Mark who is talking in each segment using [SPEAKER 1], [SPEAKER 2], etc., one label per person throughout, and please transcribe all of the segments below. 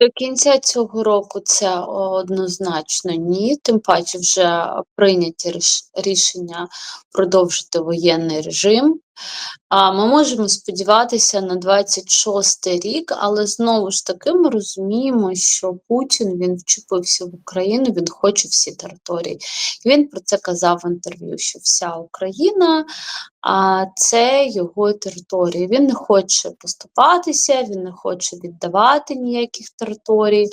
[SPEAKER 1] До кінця цього року це однозначно ні. Тим паче вже прийняті ріш- рішення продовжити воєнний режим. А ми можемо сподіватися на 26 рік, але знову ж таки ми розуміємо, що Путін він вчепився в Україну, він хоче всі території. Він про це казав в інтерв'ю, що вся Україна а це його території. Він не хоче поступатися, він не хоче віддавати ніяких територій,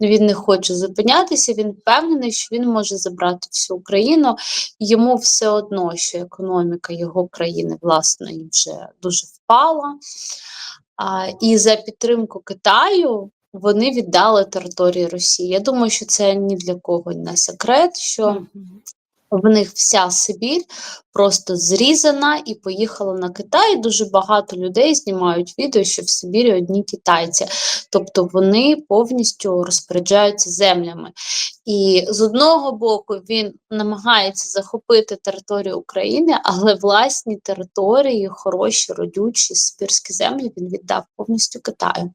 [SPEAKER 1] він не хоче зупинятися. Він впевнений, що він може забрати всю Україну. Йому все одно, що економіка його країни власної вже дуже впала. А, І за підтримку Китаю вони віддали території Росії. Я думаю, що це ні для кого не секрет, що. В них вся Сибір просто зрізана і поїхала на Китай. Дуже багато людей знімають відео, що в Сибірі одні китайці, тобто вони повністю розпоряджаються землями. І з одного боку він намагається захопити територію України, але власні території, хороші, родючі сибірські землі він віддав повністю Китаю.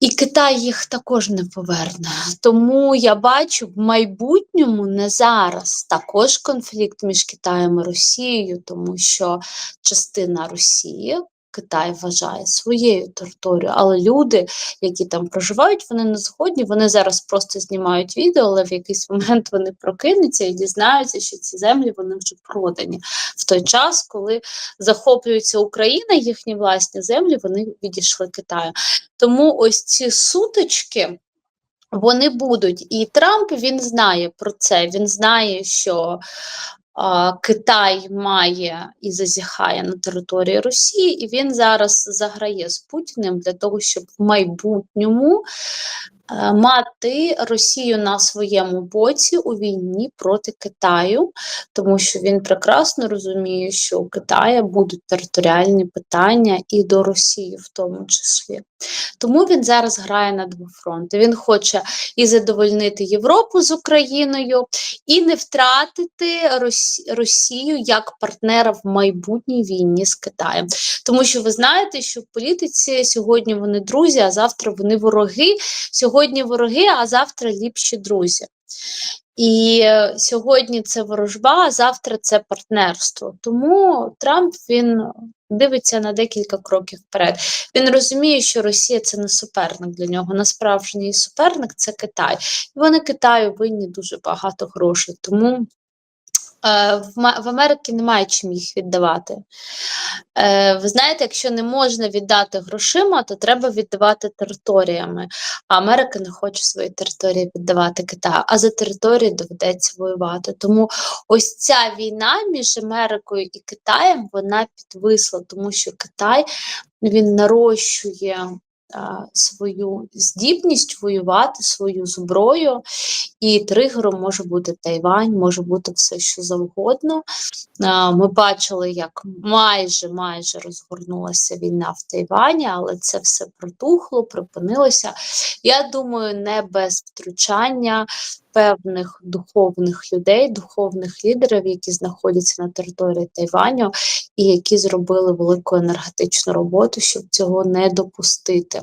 [SPEAKER 1] І Китай їх також не поверне. Тому я бачу в майбутньому не зараз також конфлікт між Китаєм і Росією, тому що частина Росії Китай вважає своєю територією, але люди, які там проживають, вони не згодні. Вони зараз просто знімають відео, але в якийсь момент вони прокинуться і дізнаються, що ці землі вони вже продані в той час, коли захоплюється Україна, їхні власні землі, вони відійшли Китаю. Тому ось ці сутички. Вони будуть, і Трамп він знає про це. Він знає, що Китай має і зазіхає на території Росії, і він зараз заграє з Путіним для того, щоб в майбутньому мати Росію на своєму боці у війні проти Китаю, тому що він прекрасно розуміє, що у Китаю будуть територіальні питання і до Росії, в тому числі. Тому він зараз грає на два фронти. Він хоче і задовольнити Європу з Україною, і не втратити Росію як партнера в майбутній війні з Китаєм. Тому що ви знаєте, що в політиці сьогодні вони друзі, а завтра вони вороги. Сьогодні вороги, а завтра ліпші друзі. І е, сьогодні це ворожба, а завтра це партнерство. Тому Трамп він дивиться на декілька кроків вперед. Він розуміє, що Росія це не суперник для нього. Насправжній суперник це Китай. І вони Китаю винні дуже багато грошей. Тому в, Ма- в Америці немає чим їх віддавати. Е, ви знаєте, якщо не можна віддати грошима, то треба віддавати територіями. А Америка не хоче свої території віддавати Китаю, а за території доведеться воювати. Тому ось ця війна між Америкою і Китаєм вона підвисла, тому що Китай він нарощує. Свою здібність воювати, свою зброю, і тригером може бути Тайвань, може бути все, що завгодно. Ми бачили, як майже майже розгорнулася війна в Тайвані, але це все протухло, припинилося. Я думаю, не без втручання певних духовних людей, духовних лідерів, які знаходяться на території Тайваню, і які зробили велику енергетичну роботу, щоб цього не допустити.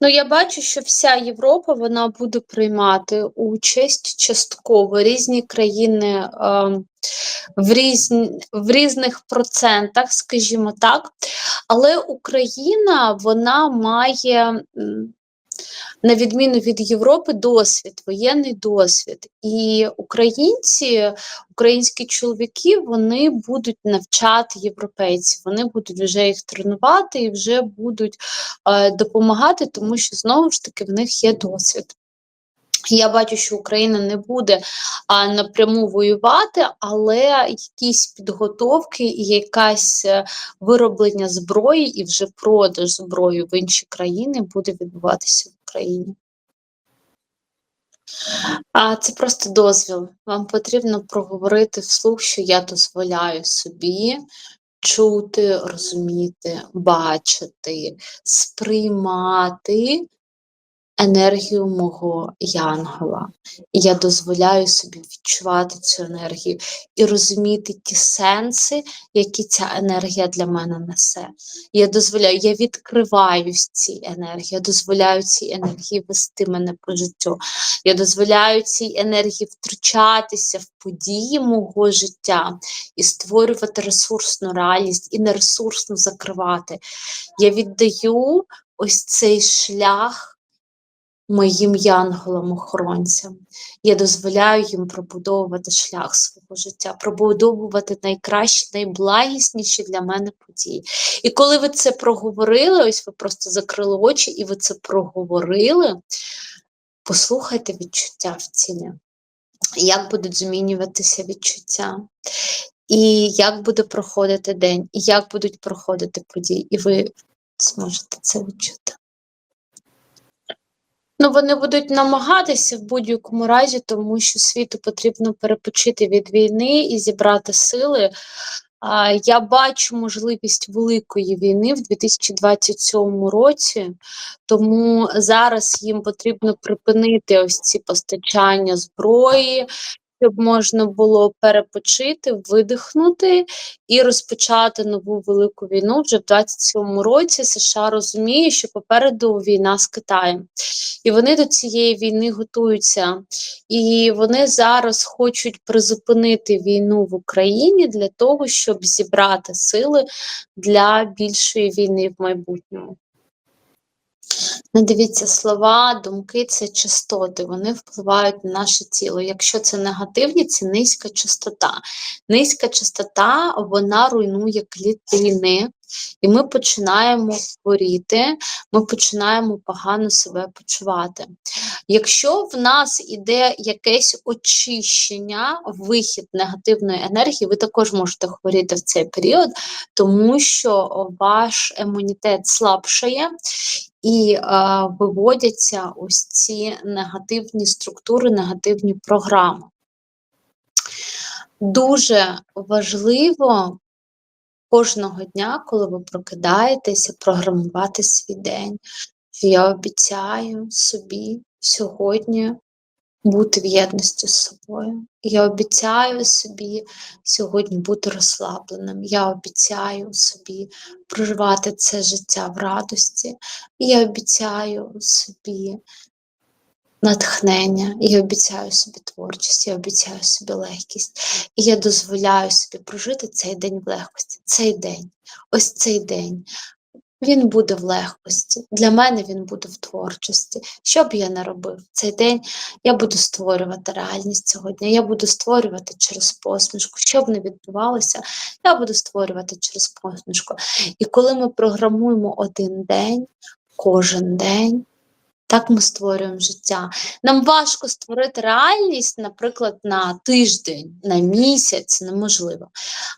[SPEAKER 1] Ну, я бачу, що вся Європа вона буде приймати участь частково різні країни ем, в, різні, в різних процентах, скажімо так. Але Україна вона має, на відміну від Європи, досвід, воєнний досвід. І українці, українські чоловіки, вони будуть навчати європейців, вони будуть вже їх тренувати і вже будуть е, допомагати, тому що знову ж таки в них є досвід. Я бачу, що Україна не буде а, напряму воювати, але якісь підготовки і якась е, вироблення зброї і вже продаж зброї в інші країни буде відбуватися в Україні. А це просто дозвіл. Вам потрібно проговорити вслух, що я дозволяю собі чути, розуміти, бачити, сприймати енергію мого янгола. І я дозволяю собі відчувати цю енергію і розуміти ті сенси, які ця енергія для мене несе. Я дозволяю, я відкриваюсь цій енергії, я дозволяю цій енергії вести мене по життю. Я дозволяю цій енергії втручатися в події мого життя і створювати ресурсну реальність і нересурсну закривати. Я віддаю ось цей шлях моїм янголам-охоронцям. Я дозволяю їм пробудовувати шлях свого життя, пробудовувати найкращі, найблагісніші для мене події. І коли ви це проговорили, ось ви просто закрили очі і ви це проговорили, послухайте відчуття в тілі. Як будуть змінюватися відчуття, і як буде проходити день, і як будуть проходити події, і ви зможете це відчути. Ну, вони будуть намагатися в будь-якому разі, тому що світу потрібно перепочити від війни і зібрати сили. Я бачу можливість великої війни в 2027 році, тому зараз їм потрібно припинити ось ці постачання зброї, щоб можна було перепочити, видихнути і розпочати нову велику війну вже в 27-му році. США розуміє, що попереду війна з Китаєм, і вони до цієї війни готуються. І вони зараз хочуть призупинити війну в Україні для того, щоб зібрати сили для більшої війни в майбутньому. Ну, дивіться, слова, думки це частоти, вони впливають на наше тіло. Якщо це негативні, це низька частота. Низька частота вона руйнує клітини, і ми починаємо хворіти, ми починаємо погано себе почувати. Якщо в нас іде якесь очищення, вихід негативної енергії, ви також можете хворіти в цей період, тому що ваш імунітет слабшає і е, виводяться ось ці негативні структури, негативні програми. Дуже важливо кожного дня, коли ви прокидаєтеся, програмувати свій день. Я обіцяю собі сьогодні бути в єдності з собою. Я обіцяю собі сьогодні бути розслабленим. Я обіцяю собі проживати це життя в радості. Я обіцяю собі натхнення, я обіцяю собі творчість, я обіцяю собі легкість. І я дозволяю собі прожити цей день в легкості. Цей день, ось цей день. Він буде в легкості. Для мене він буде в творчості. Що б я не робив цей день, я буду створювати реальність цього дня. Я буду створювати через посмішку. Що б не відбувалося, я буду створювати через посмішку. І коли ми програмуємо один день, кожен день. Так ми створюємо життя. Нам важко створити реальність, наприклад, на тиждень, на місяць, неможливо.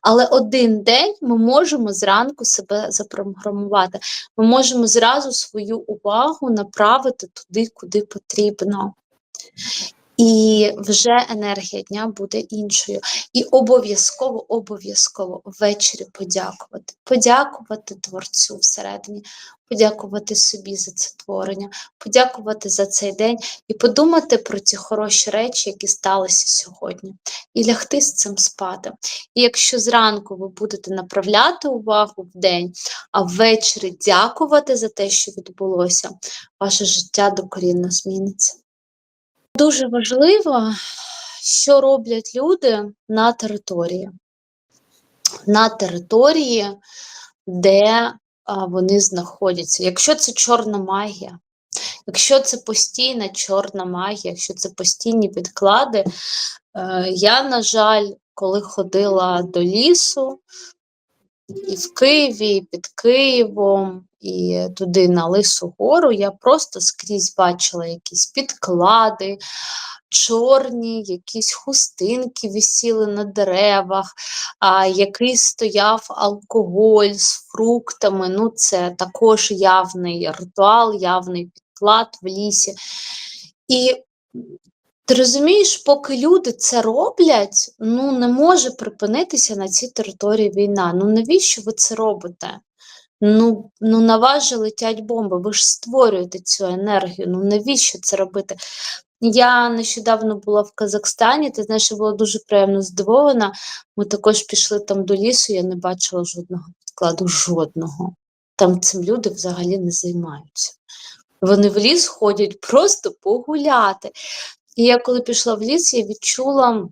[SPEAKER 1] Але один день ми можемо зранку себе запрограмувати. Ми можемо зразу свою увагу направити туди, куди потрібно. І вже енергія дня буде іншою. І обов'язково, обов'язково ввечері подякувати. Подякувати творцю всередині, подякувати собі за це творення, подякувати за цей день і подумати про ті хороші речі, які сталися сьогодні, і лягти з цим спати. І якщо зранку ви будете направляти увагу в день, а ввечері дякувати за те, що відбулося, ваше життя докорінно зміниться. Дуже важливо, що роблять люди на території. На території, де вони знаходяться. Якщо це чорна магія, якщо це постійна чорна магія, якщо це постійні підклади, е, я, на жаль, коли ходила до лісу, і в Києві, і під Києвом, і туди на Лису гору, я просто скрізь бачила якісь підклади, чорні, якісь хустинки висіли на деревах, а, який стояв алкоголь з фруктами. Ну, Це також явний ритуал, явний підклад в лісі. І ти розумієш, поки люди це роблять, ну не може припинитися на цій території війна. Ну навіщо ви це робите? Ну, ну на вас же летять бомби, ви ж створюєте цю енергію. Ну навіщо це робити? Я нещодавно була в Казахстані, ти знаєш, я була дуже приємно здивована. Ми також пішли там до лісу, я не бачила жодного підкладу, жодного. Там цим люди взагалі не займаються. Вони в ліс ходять просто погуляти. І я коли пішла в ліс, я відчула,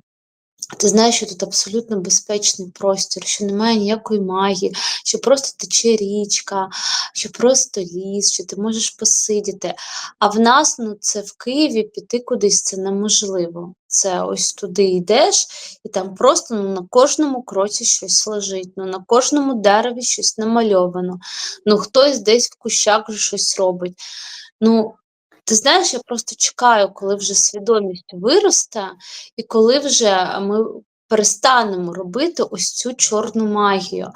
[SPEAKER 1] ти знаєш, що тут абсолютно безпечний простір, що немає ніякої магії, що просто тече річка, що просто ліс, що ти можеш посидіти. А в нас, ну, це в Києві піти кудись це неможливо. Це ось туди йдеш, і там просто ну, на кожному кроці щось лежить, ну, на кожному дереві щось намальовано. Ну, хтось десь в кущах щось робить. Ну, ти знаєш, я просто чекаю, коли вже свідомість виросте, і коли вже ми перестанемо робити ось цю чорну магію.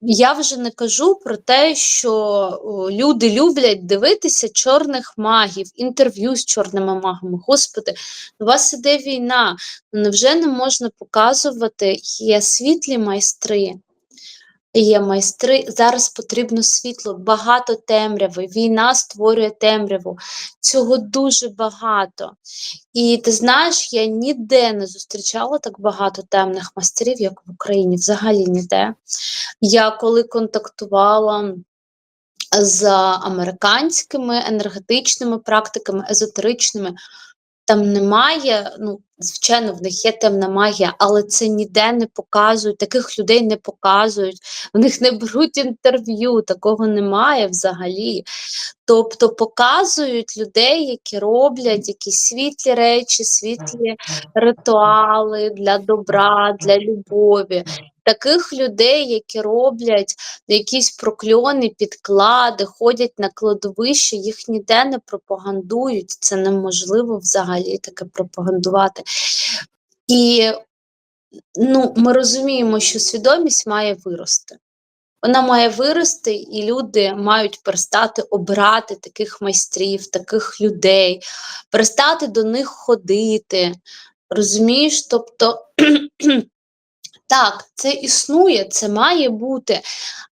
[SPEAKER 1] Я вже не кажу про те, що люди люблять дивитися чорних магів, інтерв'ю з чорними магами. Господи, у вас іде війна. Невже не можна показувати, є світлі майстри? Є майстри, зараз потрібно світло, багато темряви. Війна створює темряву. Цього дуже багато. І ти знаєш, я ніде не зустрічала так багато темних майстрів, як в Україні, взагалі ніде. Я коли контактувала з американськими енергетичними практиками, езотеричними, там немає, ну, звичайно, в них є темна магія, але це ніде не показують, таких людей не показують, в них не беруть інтерв'ю, такого немає взагалі. Тобто показують людей, які роблять якісь світлі речі, світлі ритуали для добра, для любові. Таких людей, які роблять якісь прокльони, підклади, ходять на кладовище, їх ніде не пропагандують. Це неможливо взагалі таке пропагандувати. І ну, ми розуміємо, що свідомість має вирости. Вона має вирости, і люди мають перестати обирати таких майстрів, таких людей, перестати до них ходити. Розумієш? Тобто, так, це існує, це має бути,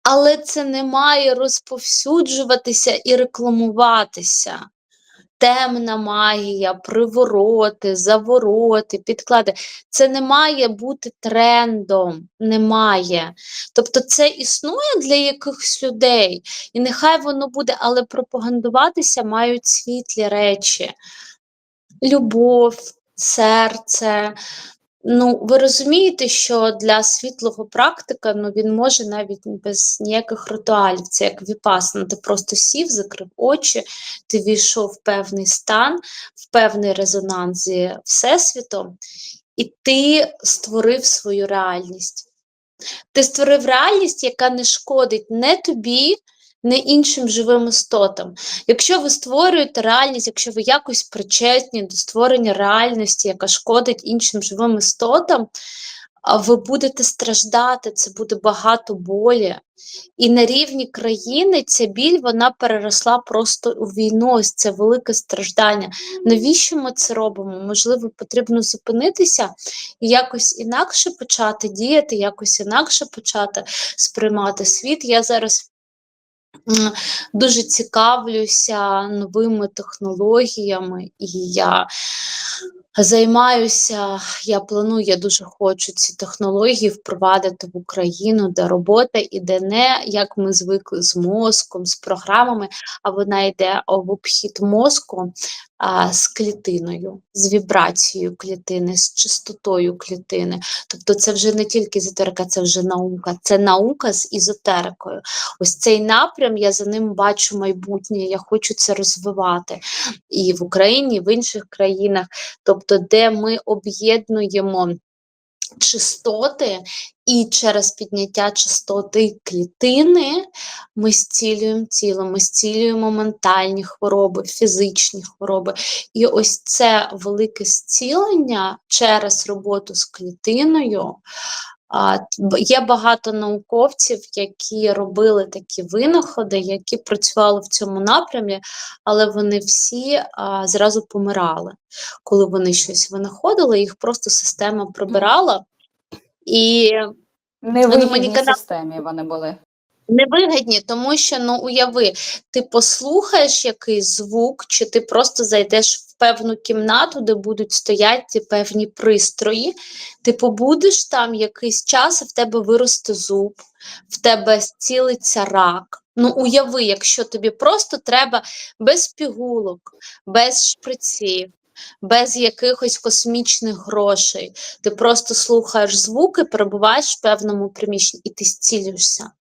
[SPEAKER 1] але це не має розповсюджуватися і рекламуватися. Темна магія, привороти, завороти, підклади. Це не має бути трендом, немає. Тобто це існує для якихось людей, і нехай воно буде, але пропагандуватися мають світлі речі. Любов, серце. Ну, ви розумієте, що для світлого практика ну, він може навіть без ніяких ритуалів, це як віпасана. Ти просто сів, закрив очі, ти війшов в певний стан, в певний резонанс зі Всесвітом, і ти створив свою реальність. Ти створив реальність, яка не шкодить не тобі, не іншим живим істотам. Якщо ви створюєте реальність, якщо ви якось причетні до створення реальності, яка шкодить іншим живим істотам, ви будете страждати, це буде багато болі. І на рівні країни ця біль вона переросла просто у війну, ось це велике страждання. Навіщо ми це робимо? Можливо, потрібно зупинитися і якось інакше почати діяти, якось інакше почати сприймати світ. Я зараз дуже цікавлюся новими технологіями, і я займаюся, я планую, я дуже хочу ці технології впровадити в Україну, де робота іде не як ми звикли з мозком, з програмами, а вона йде в обхід мозку а, з клітиною, з вібрацією клітини, з чистотою клітини. Тобто це вже не тільки езотерика, це вже наука, це наука з ізотерикою. Ось цей напрям, я за ним бачу майбутнє, я хочу це розвивати і в Україні, і в інших країнах, тобто, де ми об'єднуємо. Чистоти, і через підняття чистоти клітини ми зцілюємо тіло, ми зцілюємо ментальні хвороби, фізичні хвороби. І ось це велике зцілення через роботу з клітиною. Є багато науковців, які робили такі винаходи, які працювали в цьому напрямі, але вони всі а, зразу помирали. Коли вони щось винаходили, їх просто система прибирала. І
[SPEAKER 2] Не
[SPEAKER 1] думаю,
[SPEAKER 2] вигідній
[SPEAKER 1] ніколи-
[SPEAKER 2] системі вони були.
[SPEAKER 1] Невигідні, тому що ну уяви, ти послухаєш якийсь звук, чи ти просто зайдеш в певну кімнату, де будуть стояти певні пристрої, ти побудеш там якийсь час, і в тебе виросте зуб, в тебе зцілиться рак. Ну, уяви, якщо тобі просто треба без пігулок, без шприців, без якихось космічних грошей. Ти просто слухаєш звуки, перебуваєш в певному приміщенні і ти зцілюєшся.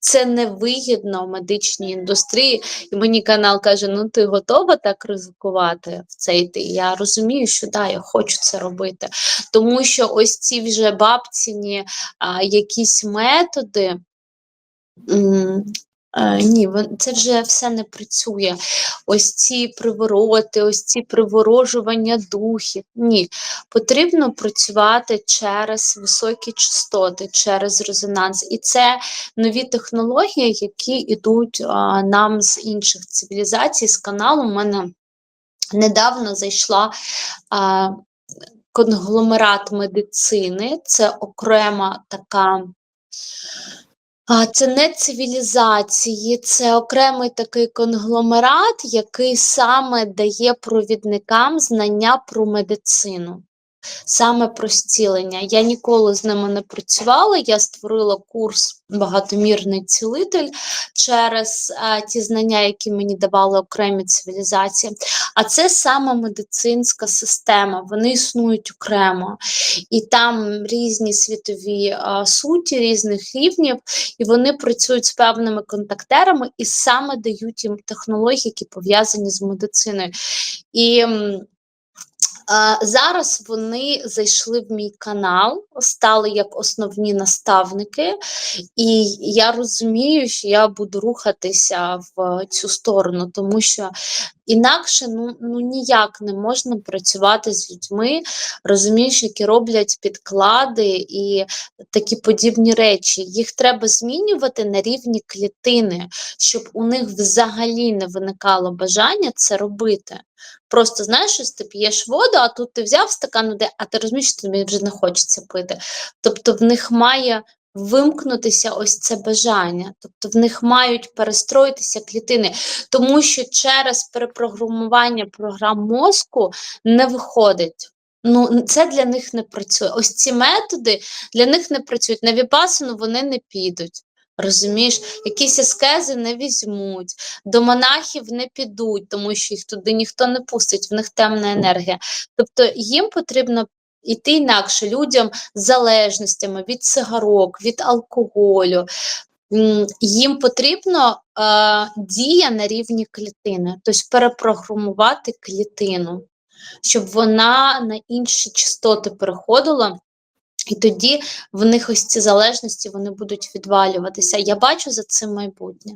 [SPEAKER 1] Це невигідно в медичній індустрії. І мені канал каже: ну ти готова так ризикувати в цей йти? Я розумію, що да, я хочу це робити. Тому що ось ці вже бабціні а, якісь методи. Е, Ні, це вже все не працює. Ось ці привороти, ось ці приворожування духів. Ні, потрібно працювати через високі частоти, через резонанс. І це нові технології, які йдуть а, нам з інших цивілізацій, з каналу. У мене недавно зайшла а, конгломерат медицини, це окрема така. А, це не цивілізації, це окремий такий конгломерат, який саме дає провідникам знання про медицину, саме про зцілення. Я ніколи з ними не працювала. Я створила курс Багатомірний цілитель через а, ті знання, які мені давали окремі цивілізації. А це саме медицинська система, вони існують окремо. І там різні світові а, суті, різних рівнів, і вони працюють з певними контактерами і саме дають їм технології, які пов'язані з медициною. І зараз вони зайшли в мій канал, стали як основні наставники, і я розумію, що я буду рухатися в цю сторону, тому що інакше ну, ну ніяк не можна працювати з людьми, розумієш, які роблять підклади і такі подібні речі. Їх треба змінювати на рівні клітини, щоб у них взагалі не виникало бажання це робити. Просто знаєш, щось ти п'єш воду, а тут ти взяв стакан а ти розумієш, що тобі вже не хочеться пити. Тобто в них має вимкнутися ось це бажання, тобто в них мають перестроїтися клітини, тому що через перепрограмування програм мозку не виходить. Ну, це для них не працює. Ось ці методи для них не працюють. На віпасану вони не підуть. Розумієш, якісь аскези не візьмуть, до монахів не підуть, тому що їх туди ніхто не пустить, в них темна енергія. Тобто їм потрібно йти інакше людям з залежностями від цигарок, від алкоголю. Їм потрібно е, дія на рівні клітини, тобто перепрограмувати клітину, щоб вона на інші частоти переходила. І тоді в них ось ці залежності вони будуть відвалюватися. Я бачу за цим майбутнє.